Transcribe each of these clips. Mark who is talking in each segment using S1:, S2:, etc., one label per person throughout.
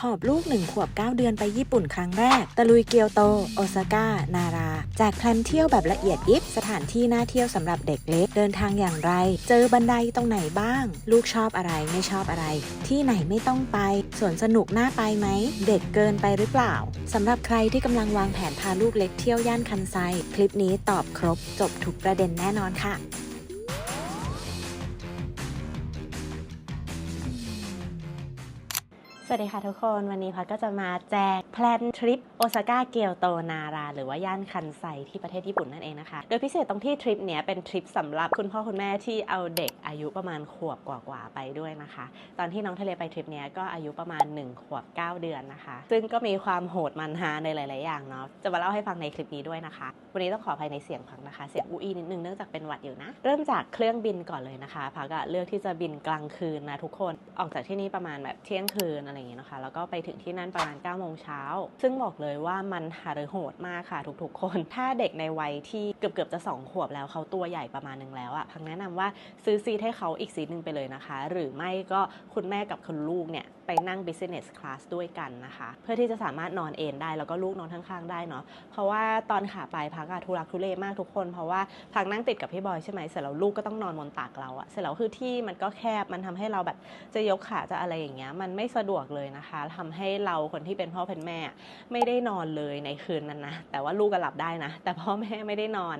S1: หอบลูกหนึ่งขวบ 9 เดือนไปญี่ปุ่นครั้งแรก ตะลุยเกียวโต โอซาก้า นาราแจกแพลนเที่ยวแบบละเอียดยิบ สถานที่น่าเที่ยวสำหรับเด็กเล็ก เดินทางอย่างไร เจอบันไดตรงไหนบ้าง ลูกชอบอะไรไม่ชอบอะไร ที่ไหนไม่ต้องไป สวนสนุกน่าไปไหม เด็กเกินไปหรือเปล่าสำหรับใครที่กำลังวางแผนพาลูกเล็กเที่ยวย่านคันไซ คลิปนี้ตอบครบจบทุกประเด็นแน่นอนค่ะ สวัสดีค่ะทุกคนวันนี้พัดก็จะมาแจกแพลนทริปโอซาก้าเกียวโตนารา หรือว่าย่านคันไซที่ประเทศญี่ปุ่นนั่นเองนะคะ โดยพิเศษตรงที่ทริปเนี้ยเป็นทริปสำหรับคุณพ่อคุณแม่ที่เอาเด็กอายุประมาณขวบกว่าๆไปด้วยนะคะ ตอนที่น้องทะเลไปทริปเนี้ยก็อายุประมาณ 1 ขวบ 9 เดือนนะคะ ซึ่งก็มีความโหดมันฮาในหลาย ๆ อย่างเนาะจะมาเล่าให้ฟังในคลิปนี้ด้วยนะคะ วันนี้ต้องขออภัยในเสียงพักนะคะ เสียงอูอีนิดนึงเนื่องจากเป็นหวัดอยู่นะเริ่มจากเครื่องบินก่อนเลยนะคะพักอะเลือกที่จะบินกลางคืนนะทุกคนออกจากที่นี่ประมาณแบบเที่ยงคืนอะไรอย่างเงี้ยนะคะ แล้วก็ไปถึงที่นั่นประมาณ9ก้าโมงเช้า ซึ่งบอกเลยว่ามันหารือโหดมากค่ะทุกๆ คน ถ้าเด็กในวัยที่เกือบเกือบๆจะ 2 ขวบแล้วเขาตัวใหญ่ประมาณนึงแล้วอะพังแนะนำว่าซื้อซีทให้เขาอีกซีทหนึ่งไปเลยนะคะ หรือไม่ก็คุณแม่กับคุณลูกเนี่ย ไปนั่ง business class ด้วยกันนะคะ เพื่อที่จะสามารถนอนเอนได้แล้วก็ลูกนอนข้างๆได้เนาะเพราะว่าตอนขาไปพักอะทุรักทุเลมากทุกคน เพราะว่าพักนั่งติดกับพี่บอยใช่ไหมเสร็จแล้วลูกก็ต้องนอนบนตักเราอะเสร็จแล้วคือที่มันก็แคบมันทำให้เราแบบจะยกขาจะอะไรอย่างเงี้ยมันไม่สะดวกเลยนะคะทำให้เราคนที่เป็นพ่อเป็นแม่ ไม่ได้นอนเลยในคืนนั้นนะแต่ว่าลูกก็หลับได้นะ แต่พ่อแม่ไม่ได้นอน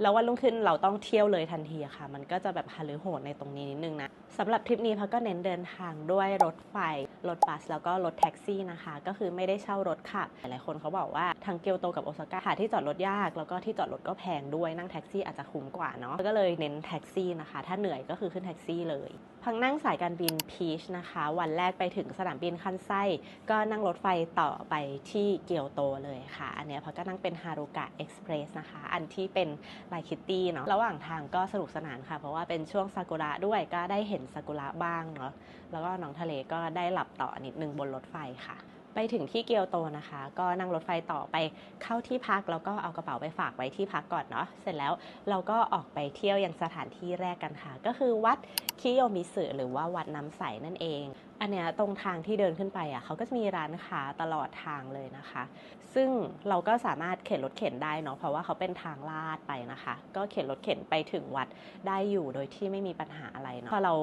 S1: แล้ววันรุ่งขึ้นเราต้องเที่ยวเลยทันทีค่ะ มันก็จะแบบฮาลือโหดในตรงนี้นิดนึงนะสำหรับทริปนี้พักก็เน้นเดินทางด้วยรถไฟ รถบัส แล้วก็รถแท็กซี่นะคะ ก็คือไม่ได้เช่ารถขับ หลายคนเขาบอกว่า ทางเกียวโตกับโอซาก้าหาที่จอดรถยาก แล้วก็ที่จอดรถก็แพงด้วยนั่งแท็กซี่อาจจะคุ้มกว่าเนาะก็เลยเน้นแท็กซี่นะคะ ถ้าเหนื่อยก็คือขึ้นแท็กซี่เลย พังนั่งสายการบินพีชนะคะ วันแรกไปถึงสนามบินคันไซก็นั่งรถไฟต่อไปที่เกียวโตเลยค่ะ อันเนี้ยพักก็นั่งเป็นฮารุกะเอ็กซ์เพรสนะคะ อันที่เป็นไลคิตตี้เนาะระหว่างทางก็สนุกสนานค่ะ เพราะว่าเป็นช่วงซากุระด้วยก็ได้เห็นซากุระบ้างเนาะแล้วก็น้องทะเลก็ได้หลับต่อนิดนึงบนรถไฟค่ะ ไปถึงที่เกียวโตนะคะ ก็นั่งรถไฟต่อไปเข้าที่พักแล้วก็เอากระเป๋าไปฝากไว้ที่พักก่อนเนาะเสร็จแล้วเราก็ออกไปเที่ยวยังสถานที่แรกกันค่ะ ก็คือวัดคิโยมิสึหรือว่าวัดน้ำใสนั่นเอง อันเนี้ยตรงทางที่เดินขึ้นไปอะเขาก็จะมีร้านค้าตลอดทางเลยนะคะ ซึ่งเราก็สามารถเข็นรถเข็นได้เนาะเพราะว่าเขาเป็นทางลาดไปนะคะ ก็เข็นรถเข็นไปถึงวัดได้อยู่โดยที่ไม่มีปัญหาอะไรเนาะพอเรา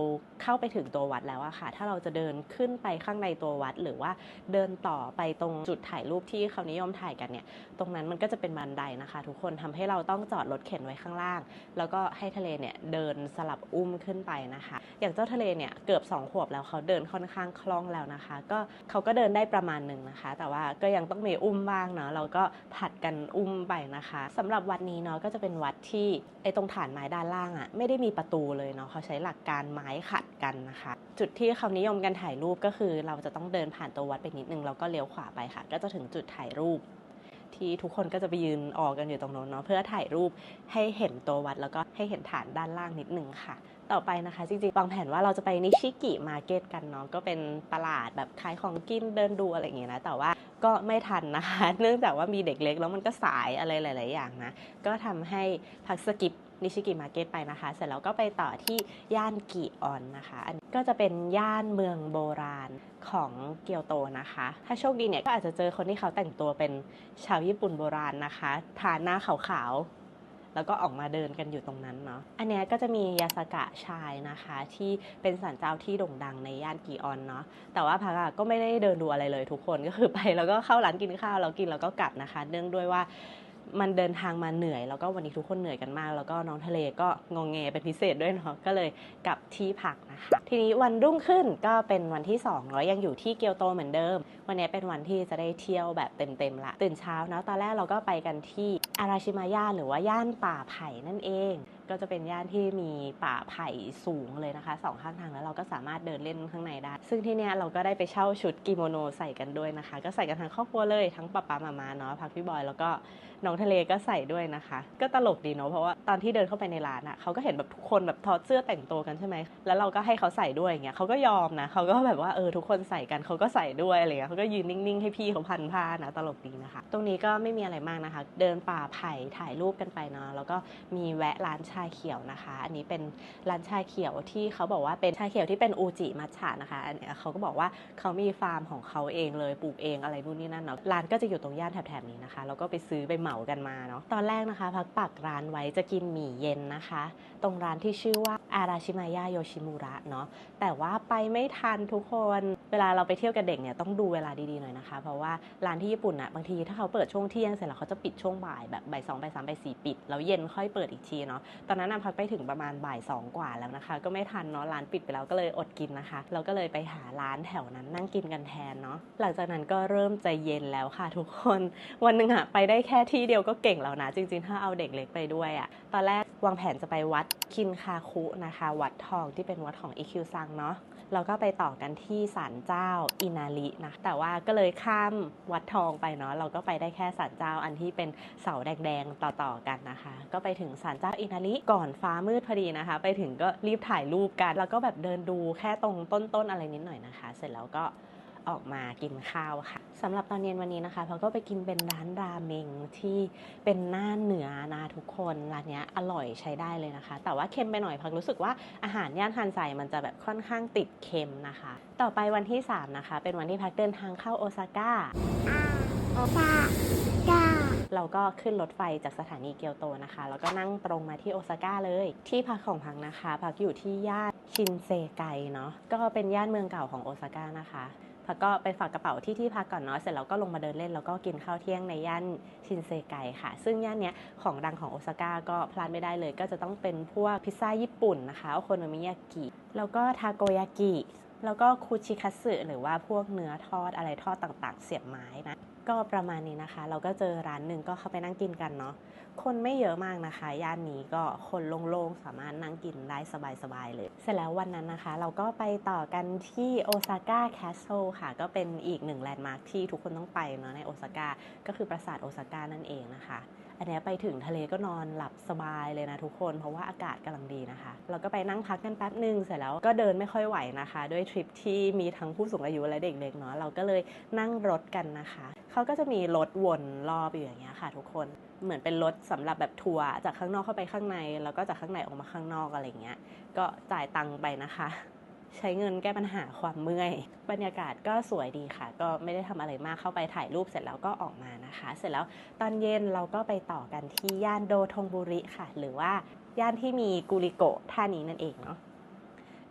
S1: เข้าไปถึงตัววัดแล้วอะค่ะ ถ้าเราจะเดินขึ้นไปข้างในตัววัด หรือว่าเดินต่อไปตรงจุดถ่ายรูปที่เขานิยมถ่ายกันเนี่ยตรงนั้นมันก็จะเป็นบันไดนะคะ ทุกคนทำให้เราต้องจอดรถเข็นไว้ข้างล่าง แล้วก็ให้ทะเลเนี่ยเดินสลับอุ้มขึ้นไปนะคะ อย่างเจ้าทะเลเนี่ยเกือบ2ขวบแล้วเขาเดินค่อนข้างคล่องแล้วนะคะ ก็เขาก็เดินได้ประมาณหนึ่งนะคะ แต่ว่าก็ยังต้องมีอุ้มบ้างเนาะเราก็ผัดกันอุ้มไปนะคะสำหรับวัดนี้เนาะก็จะเป็นวัดที่ไอ้ตรงฐานไม้ด้านล่างอะ่ะไม่ได้มีประตูเลยเนาะเขาใช้หลักการไม้ขัดกันนะคะ จุดที่เขานิยมกันถ่ายรูปก็คือ เราจะต้องเดินผ่านตัววัดไปนิดนึงแล้วก็เลี้ยวขวาไปค่ะ ก็จะถึงจุดถ่ายรูปที่ทุกคนก็จะไปยืนออกกันอยู่ตรงโน้นเนาะเพื่อถ่ายรูปให้เห็นตัววัดแล้วก็ให้เห็นฐานด้านล่างนิดนึงค่ะ ต่อไปนะคะ จริงๆ วางแผนว่าเราจะไปนิชิกิมาร์เก็ตกันเนาะก็เป็นตลาดแบบขายของกินเดินดูอะไรอย่างเงี้ยนะ แต่ว่าก็ไม่ทันนะคะ เนื่องจากว่ามีเด็กเล็กแล้วมันก็สายอะไรหลาย ๆ อย่างนะ ก็ทำให้พักสกิปนิชิกิมาร์เก็ตไปนะคะ เสร็จแล้วก็ไปต่อที่ย่านกิออนนะคะ อันนี้ก็จะเป็นย่านเมืองโบราณของเกียวโตนะคะ ถ้าโชคดีเนี่ยก็อาจจะเจอคนที่เขาแต่งตัวเป็นชาวญี่ปุ่นโบราณนะคะ ทาหน้าขาวๆ แล้วก็ออกมาเดินกันอยู่ตรงนั้นเนาะอันนี้ก็จะมียาสกะชายนะคะ ที่เป็นศาลเจ้าที่โด่งดังในย่านกีออนเนาะแต่ว่าพักก็ไม่ได้เดินดูอะไรเลยทุกคนก็คือไปแล้วก็เข้าร้านกินข้าวแล้วกินแล้วก็กลับนะคะ เนื่องด้วยว่ามันเดินทางมาเหนื่อย แล้วก็วันนี้ทุกคนเหนื่อยกันมาก แล้วก็น้องทะเลก็งองแงเป็นพิเศษด้วยเนาะก็เลยกลับที่พักนะคะ ทีนี้วันรุ่งขึ้นก็เป็นวันที่2เนาะยังอยู่ที่เกียวโตเหมือนเดิม วันนี้เป็นวันที่จะได้เที่ยวแบบเต็มๆละตื่นเช้านะตอนแรกเราก็ไปกันที่อาราชิมาย่านหรือว่าย่านป่าไผ่นั่นเอง ก็จะเป็นย่านที่มีป่าไผ่สูงเลยนะคะสองข้างทางแล้วเราก็สามารถเดินเล่นข้างในได้ ซึ่งที่เนี้ยเราก็ได้ไปเช่าชุดกิโมโนใส่กันด้วยนะคะ ก็ใส่กันทั้งครอบครัวเลยทั้งป๊าป๊ามามาเนาะพักพี่บอยแล้วก็ น้องทะเลก็ใส่ด้วยนะคะ ก็ตลกดีเนาะเพราะว่าตอนที่เดินเข้าไปในร้านอะเขาก็เห็นแบบทุกคนแบบถอดเสื้อแต่งตัวกันใช่ไหมแล้วเราก็ให้เขาใส่ด้วยอย่างเงี้ยเขาก็ยอมนะเขาก็แบบว่าเออทุกคนใส่กันเขาก็ใส่ด้วยอะไรเงี้ยเขาก็ยืนนิ่งๆให้พี่เขาพันผ้านะตลกดีนะคะ ตรงนี้ก็ไม่มีอะไรมากนะคะ เดินป่าไผ่ถ่ายรูปกันไปเนาะแล้วก็มีแวะร้านชาเขียวนะคะ อันนี้เป็นร้านชาเขียวที่เขาบอกว่าเป็นชาเขียวที่เป็นอูจิมัทฉะนะคะอันเนี้ยเขาก็บอกว่าเขามีฟาร์มของเขาเองเลยปลูกเองอะไรนู่นนี่นั่นเนาะร้านก็จะอยู่ตรงย่านแถบๆนี้นะคะแล้วก็ไปซื้อไปเหมากันมาเนาะตอนแรกนะคะพักปักร้านไว้จะกินหมี่เย็นนะคะ ตรงร้านที่ชื่อว่าอาราชิมายะโยชิมุระเนาะแต่ว่าไปไม่ทันทุกคน เวลาเราไปเที่ยวกับเด็กเนี่ยต้องดูเวลาดีๆหน่อยนะคะ เพราะว่าร้านที่ญี่ปุ่นอะบางทีถ้าเขาเปิดช่วงเที่ยงเสร็จแล้วเขาจะปิดช่วงบ่ายแบบบ่ายสองบ่ายสามบ่ายสี่ปิดแล้วเย็นค่อยเปิดอีกทีเนาะตอนนั้นนะพักไปถึงประมาณบ่ายสองกว่าแล้วนะคะ ก็ไม่ทันเนาะร้านปิดไปแล้วก็เลยอดกินนะคะ เราก็เลยไปหาร้านแถวนั้นนั่งกินกันแทนเนาะหลังจากนั้นก็เริ่มใจเย็นแล้วค่ะทุกคน วันหนึ่งอะไปได้แค่ที่ที่เดียวก็เก่งแล้วนะ จริง ๆ ถ้าเอาเด็กเล็กไปด้วยอะตอนแรกวางแผนจะไปวัดคินคาคุนะคะ วัดทองที่เป็นวัดของอิคิวซังเนาะเราก็ไปต่อกันที่ศาลเจ้าอินารินะ แต่ว่าก็เลยข้ามวัดทองไปเนาะเราก็ไปได้แค่ศาลเจ้าอันที่เป็นเสาแดงๆต่อๆกันนะคะ ก็ไปถึงศาลเจ้าอินาริก่อนฟ้ามืดพอดีนะคะ ไปถึงก็รีบถ่ายรูปกัน แล้วก็แบบเดินดูแค่ตรงต้นๆอะไรนิดหน่อยนะคะ เสร็จแล้วก็ออกมากินข้าวค่ะ สำหรับตอนเย็นวันนี้นะคะเราก็ไปกินเป็นร้านราเมงที่เป็นหน้าเหนือนะทุกคนร้านเนี้ยอร่อยใช้ได้เลยนะคะ แต่ว่าเค็มไปหน่อยพักรู้สึกว่าอาหารย่านฮันไซมันจะแบบค่อนข้างติดเค็มนะคะ ต่อไปวันที่ 3 นะคะ เป็นวันที่พักเดินทางเข้าโอซาก้า
S2: โอซาก้า
S1: เราก็ขึ้นรถไฟจากสถานีเกียวโตนะคะ แล้วก็นั่งตรงมาที่โอซาก้าเลย ที่พักของพักนะคะ พักอยู่ที่ย่านชินเซไกเนาะก็เป็นย่านเมืองเก่าของโอซาก้านะคะ พักก็ไปฝากกระเป๋าที่ที่พักก่อนเนาะเสร็จแล้วก็ลงมาเดินเล่นแล้วก็กินข้าวเที่ยงในย่านชินเซไกค่ะ ซึ่งย่านเนี้ยของดังของโอซาก้าก็พลาดไม่ได้เลย ก็จะต้องเป็นพวกพิซซ่าญี่ปุ่นนะคะโอโคโนมิยากิแล้วก็ทาโกยากิแล้วก็คูชิคัตสึหรือว่าพวกเนื้อทอดอะไรทอดต่างๆ เสียบไม้นะก็ประมาณนี้นะคะ เราก็เจอร้านหนึ่งก็เข้าไปนั่งกินกันเนาะ คนไม่เยอะมากนะคะ ย่านนี้ก็คนโล่งๆ สามารถนั่งกินได้สบายๆเลย เสร็จแล้ววันนั้นนะคะ เราก็ไปต่อกันที่โอซาก้าแคสเซิลค่ะ ก็เป็นอีกหนึ่งแลนด์มาร์คที่ทุกคนต้องไปเนาะในโอซาก้าก็คือปราสาทโอซาก้านั่นเองนะคะอันนี้ไปถึงทะเลก็นอนหลับสบายเลยนะทุกคนเพราะว่าอากาศกำลังดีนะคะ เราก็ไปนั่งพักกันแป๊บหนึ่งเสร็จแล้วก็เดินไม่ค่อยไหวนะคะ ด้วยทริปที่มีทั้งผู้สูงอายุและเด็กเล็กเนาะเราก็เลยนั่งรถกันนะคะ เขาก็จะมีรถวนรอบอยู่อย่างเงี้ยค่ะ ทุกคน เหมือนเป็นรถสำหรับแบบทัวร์จากข้างนอกเข้าไปข้างใน แล้วก็จากข้างในออกมาข้างนอกอะไรเงี้ย ก็จ่ายตังค์ไปนะคะ ใช้เงินแก้ปัญหาความเมื่อย บรรยากาศก็สวยดีค่ะ ก็ไม่ได้ทำอะไรมากเข้าไปถ่ายรูปเสร็จแล้วก็ออกมานะคะ เสร็จแล้วตอนเย็นเราก็ไปต่อกันที่ย่านโดทงบุริค่ะ หรือว่าย่านที่มีกุริโกะท่านี้นั่นเองเนาะ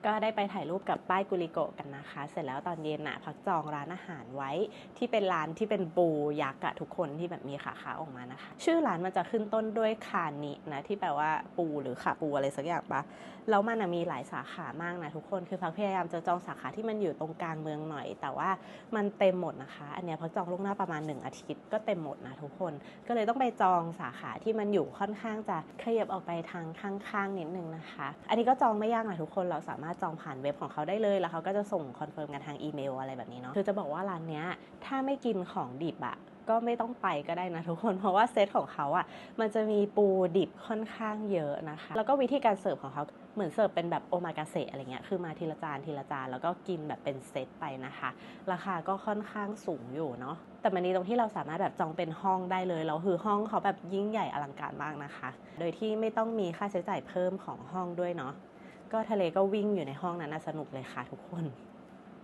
S1: ก็ได้ไปถ่ายรูปกับป้ายกุริโกะกันนะคะ เสร็จแล้วตอนเย็นน่ะพักจองร้านอาหารไว้ ที่เป็นร้านที่เป็นปูยักษ์อะทุกคนที่แบบมีขาขาออกมานะคะ ชื่อร้านมันจะขึ้นต้นด้วยคานินะที่แปลว่าปูหรือขาปูอะไรสักอย่างปะแล้วมันมีหลายสาขามากนะทุกคนคือพักพยายามจะจองสาขาที่มันอยู่ตรงกลางเมืองหน่อย แต่ว่ามันเต็มหมดนะคะ อันเนี้ยพักจองล่วงหน้าประมาณ 1 อาทิตย์ก็เต็มหมดนะทุกคน ก็เลยต้องไปจองสาขาที่มันอยู่ค่อนข้างจะขยับออกไปทางข้างๆนิดนึงนะคะ อันนี้ก็จองไม่ยากนะทุกคนเราสามารถจองผ่านเว็บของเขาได้เลย แล้วเขาก็จะส่งคอนเฟิร์มกันทางอีเมลอะไรแบบนี้เนาะคือจะบอกว่าร้านเนี้ยถ้าไม่กินของดิบอะก็ไม่ต้องไปก็ได้นะทุกคน เพราะว่าเซตของเขาอะมันจะมีปูดิบค่อนข้างเยอะนะคะ แล้วก็วิธีการเสิร์ฟของเขาเหมือนเสิร์ฟเป็นแบบโอมากาเสะอะไรเงี้ยคือมาทีละจานทีละจานแล้วก็กินแบบเป็นเซตไปนะคะ ราคาก็ค่อนข้างสูงอยู่เนาะแต่มันนี้ตรงที่เราสามารถแบบจองเป็นห้องได้เลยแล้วคือห้องเขาแบบยิ่งใหญ่อลังการมากนะคะ โดยที่ไม่ต้องมีค่าใช้จ่ายเพิ่มของห้องด้วยเนาะ ก็ทะเลก็วิ่งอยู่ในห้องนั้นนะสนุกเลยค่ะทุกคน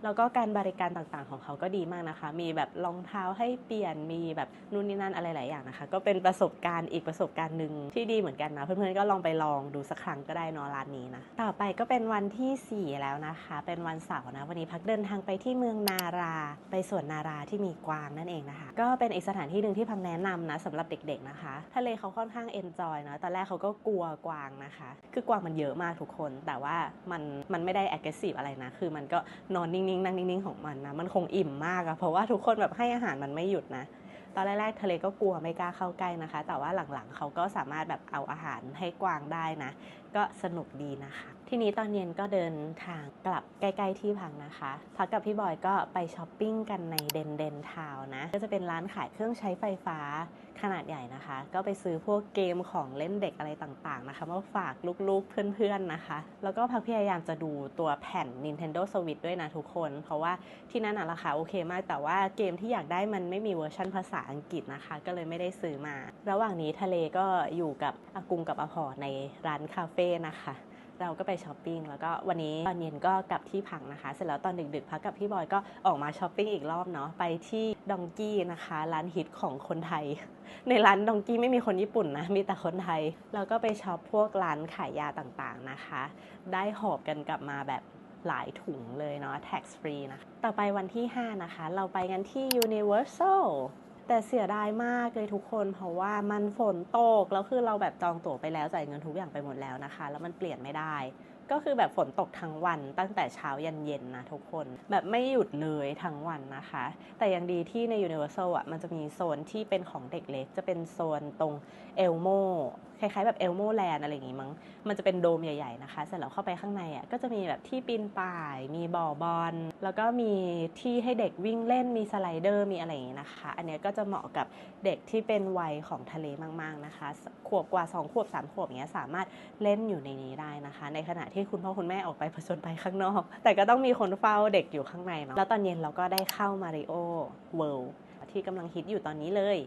S1: แล้วก็การบริการต่างๆของเขาก็ดีมากนะคะ มีแบบรองเท้าให้เปลี่ยน มีแบบนู่นนี่นั่นอะไรหลายอย่างนะคะ ก็เป็นประสบการณ์อีกประสบการณ์หนึ่งที่ดีเหมือนกันนะ เพื่อนๆก็ลองไปลองดูสักครั้งก็ได้นอร้านนี้นะ ต่อไปก็เป็นวันที่ 4 แล้วนะคะ เป็นวันเสาร์นะ วันนี้พักเดินทางไปที่เมืองนารา ไปสวนนาราที่มีกวางนั่นเองนะคะ ก็เป็นอีกสถานที่หนึ่งที่พังแนะนำนะสำหรับเด็ก ๆนะคะ ทะเลเขาค่อนข้างเอนจอยนะตอนแรกเขาก็กลัวกวางนะคะ คือกวางมันเยอะมากทุกคน แต่ว่ามันมันไม่ได้ aggressive อะไรนะ คือมันก็นอนนิ่งๆนั่งนิ่งๆของมันนะมันคงอิ่มมากอะเพราะว่าทุกคนแบบให้อาหารมันไม่หยุดนะ ตอนแรกๆทะเลก็กลัวไม่กล้าเข้าใกล้นะคะ แต่ว่าหลังๆเขาก็สามารถแบบเอาอาหารให้กวางได้นะ ก็สนุกดีนะคะ ทีนี้ตอนเย็นก็เดินทางกลับใกล้ ๆ ที่พักนะคะพักกับพี่บอยก็ไปช้อปปิ้งกันในเดนเดนทาวนะ ก็จะเป็นร้านขายเครื่องใช้ไฟฟ้าขนาดใหญ่นะคะ ก็ไปซื้อพวกเกมของเล่นเด็กอะไรต่างๆนะคะมาฝากลูกๆเพื่อนๆนะคะ แล้วก็พักพยายามจะดูตัวแผ่น Nintendo Switch ด้วยนะทุกคน เพราะว่าที่นั่นราคาโอเคมาก แต่ว่าเกมที่อยากได้มันไม่มีเวอร์ชันภาษาอังกฤษนะคะ ก็เลยไม่ได้ซื้อมา ระหว่างนี้ทะเลก็อยู่กับอากุงกับอาพอในร้านคาเฟ่นะคะ เราก็ไปช้อปปิ้งแล้วก็วันนี้ตอนเย็นก็กลับที่พักนะคะ เสร็จแล้วตอนดึกๆพักกับพี่บอยก็ออกมาช้อปปิ้งอีกรอบเนาะไปที่ดองกี้นะคะ ร้านฮิตของคนไทย ในร้านดองกี้ไม่มีคนญี่ปุ่นนะมีแต่คนไทยเราก็ไปช็อปพวกร้านขายยาต่างๆนะคะ ได้หอบกันกลับมาแบบหลายถุงเลยเนาะ tax free นะคะต่อไปวันที่ 5 นะคะ เราไปกันที่ Universal แต่เสียดายมากเลยทุกคน เพราะว่ามันฝนตก แล้วคือเราแบบจองตั๋วไปแล้วจ่ายเงินทุกอย่างไปหมดแล้วนะคะ แล้วมันเปลี่ยนไม่ได้ ก็คือแบบฝนตกทั้งวันตั้งแต่เช้ายันเย็นนะทุกคน แบบไม่หยุดเลยทั้งวันนะคะ แต่ยังดีที่ใน Universal อะมันจะมีโซนที่เป็นของเด็กเล็ก จะเป็นโซนตรงเอลโม คล้ายๆแบบเอลโมแลนอะไรอย่างงี้มั้งมันจะเป็นโดมใหญ่ๆนะคะเสร็จแล้วเข้าไปข้างในอะก็จะมีแบบที่ปีนป่าย มีบ่อบอลแล้วก็มีที่ให้เด็กวิ่งเล่นมีสไลเดอร์มีอะไรอย่างงี้นะคะ อันนี้ก็จะเหมาะกับเด็กที่เป็นวัยของทะเลมากๆนะคะขวบกว่า 2 ขวบ 3 ขวบอย่างเงี้ยสามารถเล่นอยู่ในนี้ได้นะคะ ในขณะที่คุณพ่อคุณแม่ออกไปผจญภัยข้างนอก แต่ก็ต้องมีคนเฝ้าเด็กอยู่ข้างในเนาะแล้วตอนเย็นเราก็ได้เข้ามาริโอเวิลด์ที่กำลังฮิตอยู่ตอนนี้เลย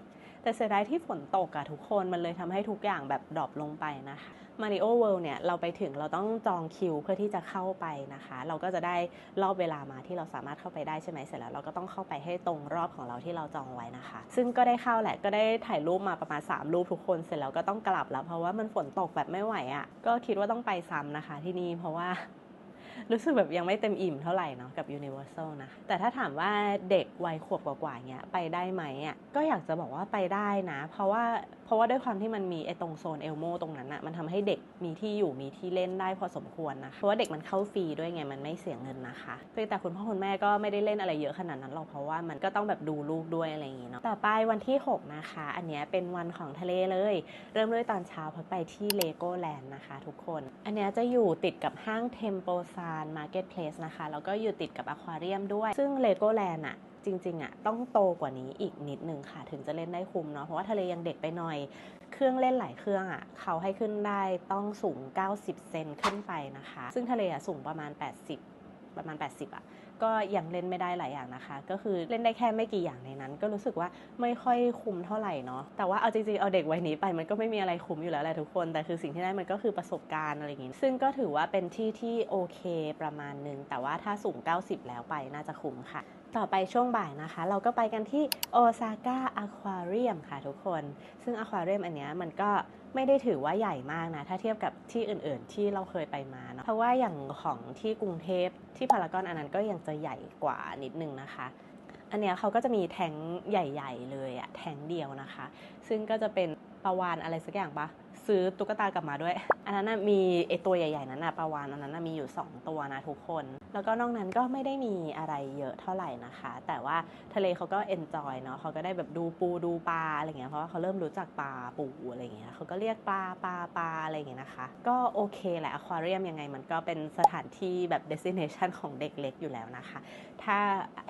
S1: แต่เสียดายที่ฝนตกอะทุกคนมันเลยทำให้ทุกอย่างแบบดรอปลงไปนะคะ Mario World เนี่ยเราไปถึงเราต้องจองคิวเพื่อที่จะเข้าไปนะคะ เราก็จะได้รอบเวลามาที่เราสามารถเข้าไปได้ใช่ไหมเสร็จแล้วเราก็ต้องเข้าไปให้ตรงรอบของเราที่เราจองไว้นะคะ ซึ่งก็ได้เข้าแหละก็ได้ถ่ายรูปมาประมาณ 3 รูปทุกคนเสร็จแล้วก็ต้องกลับแล้วเพราะว่ามันฝนตกแบบไม่ไหวอะ่ะก็คิดว่าต้องไปซ้ำนะคะที่นี่เพราะว่า รู้สึกแบบยังไม่เต็มอิ่มเท่าไหร่เนาะกับ Universal นะ แต่ถ้าถามว่าเด็กวัยขวบกว่าๆเนี้ยไปได้ไหมอะก็อยากจะบอกว่าไปได้นะ เพราะว่าเพราะว่าด้วยความที่มันมีไอ้ตรงโซนเอลโมตรงนั้นอะมันทำให้เด็กมีที่อยู่มีที่เล่นได้พอสมควรนะคะเพราะว่าเด็กมันเข้าฟรีด้วยไงมันไม่เสียเงินนะคะเพียงแต่คุณพ่อคุณแม่ก็ไม่ได้เล่นอะไรเยอะขนาดนั้นหรอกเพราะว่ามันก็ต้องแบบดูลูกด้วยอะไรอย่างงี้เนาะต่อไปวันที่ 6 นะคะ อันเนี้ยเป็นวันของทะเลเลย เริ่มด้วยตอนเช้าพักไปที่เลโก้แลนด์นะคะ ทุกคน อันเนี้ยจะอยู่ติดกับห้างเทมโปซานมาร์เก็ตเพลสนะคะ แล้วก็อยู่ติดกับอควาเรียมด้วย ซึ่งเลโก้แลนด์อะจริงๆอะต้องโตกว่านี้อีกนิดนึงค่ะ ถึงจะเล่นได้คุ้มเนาะเพราะว่าทะเลยังเด็กไปหน่อย เครื่องเล่นหลายเครื่องอะเขาให้ขึ้นได้ต้องสูง 90 เซนขึ้นไปนะคะ ซึ่งทะเลอะสูงประมาณ 80 ประมาณ 80อะ ก็ยังเล่นไม่ได้หลายอย่างนะคะ ก็คือเล่นได้แค่ไม่กี่อย่างในนั้น ก็รู้สึกว่าไม่ค่อยคุ้มเท่าไหร่เนาะแต่ว่าเอาจริงๆเอาเด็กวัยนี้ไปมันก็ไม่มีอะไรคุ้มอยู่แล้วแหละทุกคนแต่คือสิ่งที่ได้มันก็คือประสบการณ์อะไรอย่างงี้ซึ่งก็ถือว่าเป็นที่ที่โอเคประมาณนึงแต่ว่าถ้าสูง 90 แล้วไปน่าจะคุ้มค่ะต่อไปช่วงบ่ายนะคะ เราก็ไปกันที่โอซาก้าอควาเรียมค่ะทุกคน ซึ่งอควาเรียมอันเนี้ยมันก็ ไม่ได้ถือว่าใหญ่มากนะ ถ้าเทียบกับที่อื่น ๆ ที่เราเคยไปมาเนาะเพราะว่าอย่างของที่กรุงเทพที่พารากอนอันนั้นก็ยังจะใหญ่กว่านิดนึงนะคะ อันเนี้ยเขาก็จะมีแทงใหญ่ ๆ เลยอะแทงเดียวนะคะ ซึ่งก็จะเป็นปลาวานอะไรสักอย่างปะซื้อตุ๊กตากลับมาด้วย อันนั้นมีไอตัวใหญ่ ๆ นั้นนะปลาวานอันนั้นมีอยู่ 2 ตัวนะทุกคน แล้วก็นอกนั้นก็ไม่ได้มีอะไรเยอะเท่าไหร่นะคะ แต่ว่าทะเลเขาก็เอนจอยเนาะเขาก็ได้แบบดูปูดูปลาอะไรเงี้ยเพราะว่าเขาเริ่มรู้จักปลาปูอะไรเงี้ยเขาก็เรียกปลาปลาปลาอะไรเงี้ยนะคะ ก็โอเคแหละอควาเรียมยังไงมันก็เป็นสถานที่แบบ destination ของเด็กเล็กอยู่แล้วนะคะ ถ้า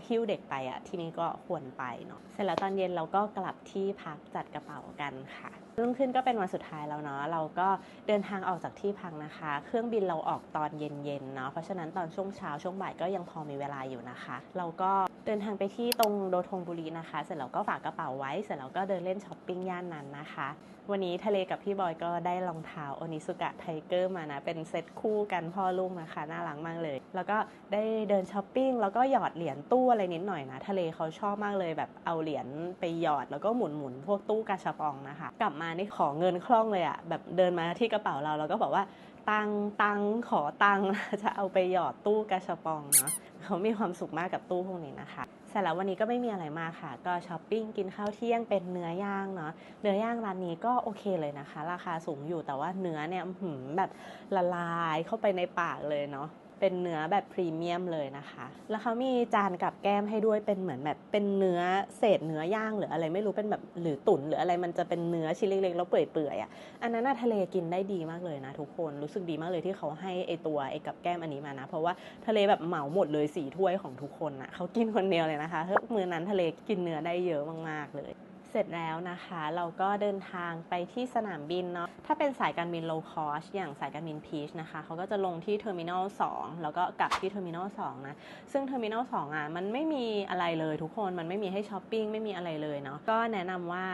S1: หิ้วเด็กไปอะที่นี่ก็ควรไปเนาะเสร็จแล้วตอนเย็นเราก็กลับที่พักจัดกระเป๋ากันค่ะ รุ่งขึ้นก็เป็นวันสุดท้ายแล้วเนาะเราก็เดินทางออกจากที่พักนะคะ เครื่องบินเราออกตอนเย็นๆเนาะเพราะฉะนั้นตอนช่วงเช้าช่วงบ่ายก็ยังพอมีเวลาอยู่นะคะ เราก็เดินทางไปที่ตรงโดทงบุรีนะคะ เสร็จแล้วก็ฝากกระเป๋าไว้เสร็จแล้วก็เดินเล่นช้อปปิ้งย่านนั้นนะคะวันนี้ทะเลกับพี่บอยก็ได้รองเท้าโอนิสุกะไทเกอร์มานะ เป็นเซ็ตคู่กันพ่อลูกนะคะ น่ารักมากเลย แล้วก็ได้เดินช้อปปิ้ง แล้วก็หยอดเหรียญตู้อะไรนิดหน่อยนะ ทะเลเขาชอบมากเลยแบบเอาเหรียญไปหยอดแล้วก็หมุนหมุนพวกตู้กาชาปองนะคะ กลับมานี่ขอเงินคล่องเลยอะแบบเดินมาที่กระเป๋าเราแล้วก็บอกว่า ตังตังขอตังจะเอาไปหยอดตู้กระชปองเนาะเขามีความสุขมากกับตู้พวกนี้นะคะเสร็จแล้ววันนี้ก็ไม่มีอะไรมากค่ะ ก็ช้อปปิ้งกินข้าวเที่ยงเป็นเนื้อย่างเนาะเนื้อย่างร้านนี้ก็โอเคเลยนะคะ ราคาสูงอยู่แต่ว่าเนื้อเนี่ยแบบละลายเข้าไปในปากเลยเนาะ เป็นเนื้อแบบพรีเมียมเลยนะคะ แล้วเขามีจานกับแก้มให้ด้วยเป็นเหมือนแบบเป็นเนื้อเศษเนื้อย่างหรืออะไรไม่รู้เป็นแบบหรือตุ๋นหรืออะไรมันจะเป็นเนื้อชิ้นเล็กๆแล้วเปื่อยๆอะอันนั้นน่ะทะเลกินได้ดีมากเลยนะทุกคนรู้สึกดีมากเลยที่เขาให้ไอตัวไอกับแก้มอันนี้มานะ เพราะว่าทะเลแบบเหมาหมดเลยสี่ถ้วยของทุกคนอนะเขากินคนเดียวเลยนะคะเพราะมือนั้นทะเลกินเนื้อได้เยอะมากๆเลย เสร็จแล้วนะคะ เราก็เดินทางไปที่สนามบินเนาะถ้าเป็นสายการบิน low cost อย่างสายการบิน Peach นะคะเขาก็จะลงที่เทอร์มินอล2แล้วก็กลับที่เทอร์มินอล2นะซึ่งเทอร์มินอล2อะมันไม่มีอะไรเลยทุกคนมันไม่มีให้ช้อปปิ้งไม่มีอะไรเลยเนาะก็แนะนำว่า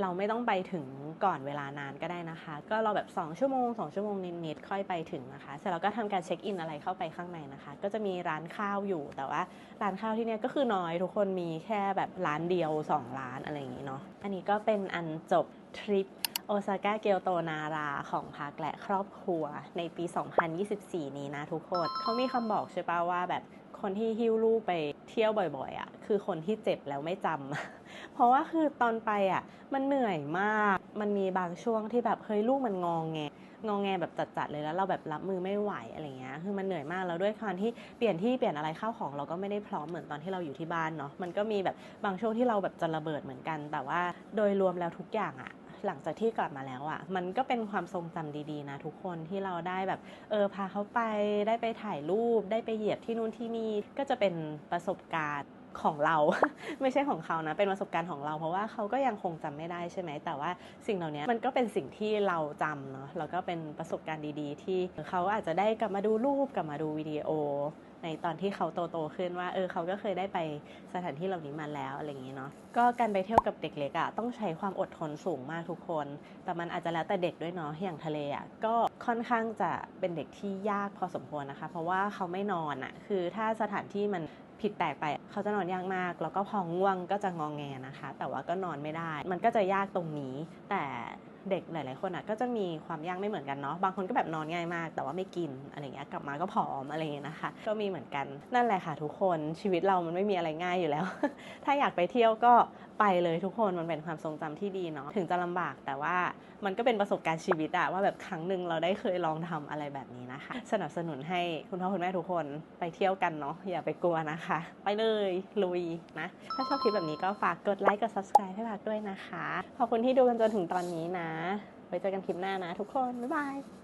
S1: เราไม่ต้องไปถึงก่อนเวลานานก็ได้นะคะ ก็เราแบบ 2 ชั่วโมง 2 ชั่วโมงนิดๆค่อยไปถึงนะคะ เสร็จแล้วก็ทำการเช็คอินอะไรเข้าไปข้างในนะคะ ก็จะมีร้านข้าวอยู่ แต่ว่าร้านข้าวที่เนี่ยก็คือน้อยทุกคนมีแค่แบบร้านเดียว 2 ร้านอะไรอย่างนี้เนาะ อันนี้ก็เป็นอันจบทริปโอซาก้าเกียวโตนาราของพักและครอบครัวในปี 2024 นี้นะทุกคนเขามีคำบอกใช่ปะว่าแบบ คนที่หิ้วลูกไปเที่ยวบ่อยๆอะ่ะคือคนที่เจ็บแล้วไม่จำ เพราะว่าคือตอนไปอะ่ะมันเหนื่อยมาก มันมีบางช่วงที่แบบเฮ้ยลูกมันงองแงงองแงแบบจัดๆเลยแล้วเราแบบรับมือไม่ไหวอะไรเงี้ย คือมันเหนื่อยมากแล้วด้วยการที่เปลี่ยนที่เปลี่ยนอะไรเข้าของเราก็ไม่ได้พร้อมเหมือนตอนที่เราอยู่ที่บ้านเนาะ มันก็มีแบบบางช่วงที่เราแบบจะระเบิดเหมือนกัน แต่ว่าโดยรวมแล้วทุกอย่างอะ หลังจากที่กลับมาแล้วอะ่ะ มันก็เป็นความทรงจำดีๆนะทุกคนที่เราได้แบบเออพาเขาไปได้ไปถ่ายรูป ได้ไปเหยียบที่นู่นที่นี่ก็จะเป็นประสบการณ์ของเราไม่ใช่ของเขานะ เป็นประสบการณ์ของเรา เพราะว่าเขาก็ยังคงจำไม่ได้ใช่ไหม แต่ว่าสิ่งเหล่านี้มันก็เป็นสิ่งที่เราจำเนาะแล้วก็เป็นประสบการณ์ดีๆ ที่เขาอาจจะได้กลับมาดูรูปกลับมาดูวิดีโอ ในตอนที่เขาโตๆขึ้นว่าเออเขาก็เคยได้ไปสถานที่เหล่านี้มาแล้วอะไรอย่างนี้เนาะก็การไปเที่ยวกับเด็กเล็กอะ่ะต้องใช้ความอดทนสูงมากทุกคน แต่มันอาจจะแล้วแต่เด็กด้วยเนาะอย่างทะเลอะ่ะก็ค่อนข้างจะเป็นเด็กที่ยากพอสมควรนะคะ เพราะว่าเขาไม่นอนอะ่ะคือถ้าสถานที่มันผิดแปลกไปเขาจะนอนยากมาก แล้วก็พอง่วงก็จะงองแงนะคะ แต่ว่าก็นอนไม่ได้ มันก็จะยากตรงนี้ แต่ เด็กหลาย ๆ คนอะก็จะมีความยากไม่เหมือนกันเนาะบางคนก็แบบนอนง่ายมาก แต่ว่าไม่กินอะไรเงี้ยกลับมาก็ผอมอะไรเงี้ยนะคะ ก็มีเหมือนกันนั่นแหละค่ะทุกคนชีวิตเรามันไม่มีอะไรง่ายอยู่แล้ว ถ้าอยากไปเที่ยวก็ไปเลยทุกคนมันเป็นความทรงจำที่ดีเนาะถึงจะลำบากแต่ว่ามันก็เป็นประสบการณ์ชีวิตอะว่าแบบครั้งหนึ่งเราได้เคยลองทำอะไรแบบนี้นะคะ สนับสนุนให้คุณพ่อคุณแม่ทุกคนไปเที่ยวกันเนาะอย่าไปกลัวนะคะ ไปเลยลุยนะ ถ้าชอบคลิปแบบนี้ก็ฝากกดไลค์กด subscribe ให้ฝากด้วยนะคะขอบคุณที่ดูกันจนถึงตอนนี้นะไว้เจอกันคลิปหน้านะทุกคน บ๊ายบาย